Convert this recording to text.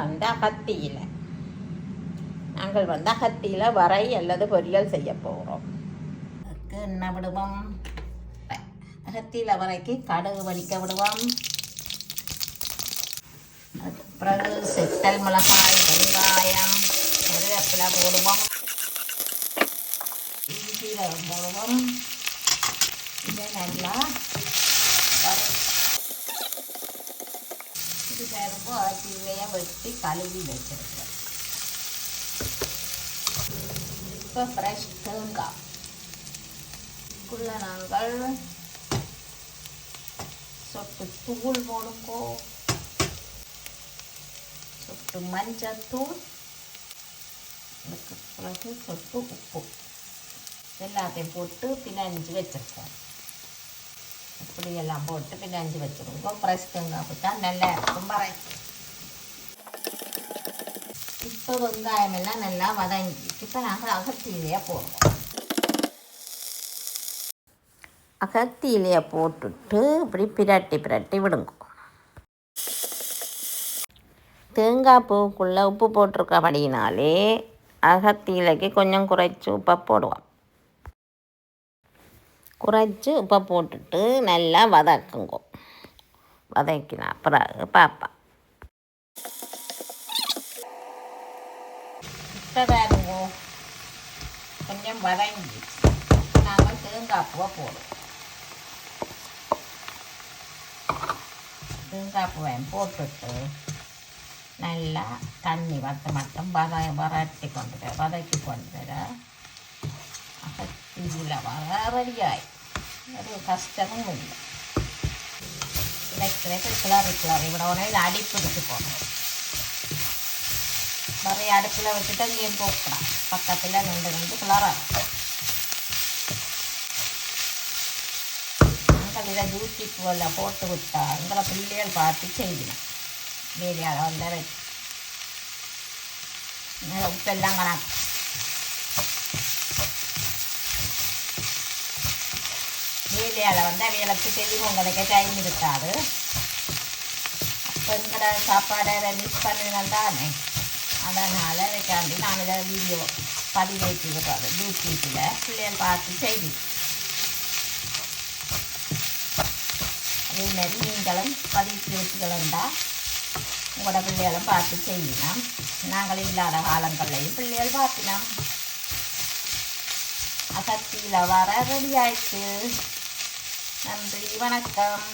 வந்து அகத்தியில். நாங்கள் வந்து அகத்தியில் வரை அல்லது பொரியல் செய்ய போகிறோம். அதுக்கு என்ன விடுவோம்? அகத்தியில் வரைக்கு கடுகு வலிக்க விடுவோம். அதுக்கு பிறகு செத்தல் மிளகாய் வெங்காயம் கருவேப்பிலை போடுவோம். இஞ்சியில் போடுவோம் இதை நல்லா இது கரும்பு அரிசியிலையே வெட்டி கழுவி வச்சுருக்கேன் இப்போ ஃப்ரெஷ் தேங்காய் குள்ள நாங்கள் சொட்டு தூள் போடுக்கோ சொட்டு மஞ்சத்தூள் அதுக்கு பிறகு சொட்டு உப்பு எல்லாத்தையும் போட்டு பிணைஞ்சு வச்சுருக்கோம் புளியெல்லாம் எல்லாம் போட்டு பிணைஞ்சு வச்சுருவோம். ஃப்ரெஷ் தேங்காய் போட்டால் நல்லா இருக்கும் இப்போ வெங்காயம் எல்லாம் நல்லா வதங்கி இப்போ நாங்கள் அகத்தியிலையே போடுவோம். அகத்தியிலையை போட்டுட்டு இப்படி பிரட்டி பிரட்டி விடுங்க. தேங்காய் பூவுக்குள்ளே உப்பு போட்டிருக்கபடினாலே அகத்தியிலைக்கு கொஞ்சம் குறைச்சி உப்பை போடுவோம். குறைச்சி உப்பை போட்டுட்டு நல்லா வதக்குங்க. வதக்கினா பிறகு பார்ப்பேன் இப்போ கொஞ்சம் வதங்கி. நாங்கள் தேங்காய் பூவை போடுவோம் தேங்காய் பூவை போட்டுட்டு நல்லா தண்ணி வத்த மட்டும் வத வரட்டி கொண்டு வர வதக்கி கொண்டு வர. இதில் வர ரெடியாய் ஒரு கஷ்டமும் இல்லை. கிளக்கு கிளறி கிளறி. விட உடனே இதில் அடிப்பிடிச்சு போகணும். நிறைய அடுப்பில் வச்சுட்டு அங்கேயும் போக்கலாம் பக்கத்தில் நின்று நின்று கிளறாங்க நாங்கள் இதை தூக்கி போல போட்டு விட்டா எங்களை பிள்ளைகள் பார்த்து செய்யணும். வேலையால் வந்து உப்பெல்லாம் கணக்கு. வேலையால் வந்து அவைகளுக்கு தெரியும் கிடைக்க டைம் இருக்காது அப்போ எங்கட சாப்பாடை மிஸ் பண்ணினால் தானே அதனால் வைக்காண்டி நான் இதை வீடியோ பதிவேற்றி விடுறது யூடியூப்பில் பிள்ளைகள் பார்த்து செய்தி அதே மாதிரி நீங்களும் பதிவு வச்சுக்கலண்டா உங்களோட பிள்ளைகளும் பார்த்து செய்யணும் நாங்கள் இல்லாத காலங்கள்லையும் பிள்ளைகள் பார்த்தினோம் அகத்தியில் வர ரெடி ஆயிடுச்சு நன்றி வணக்கம்.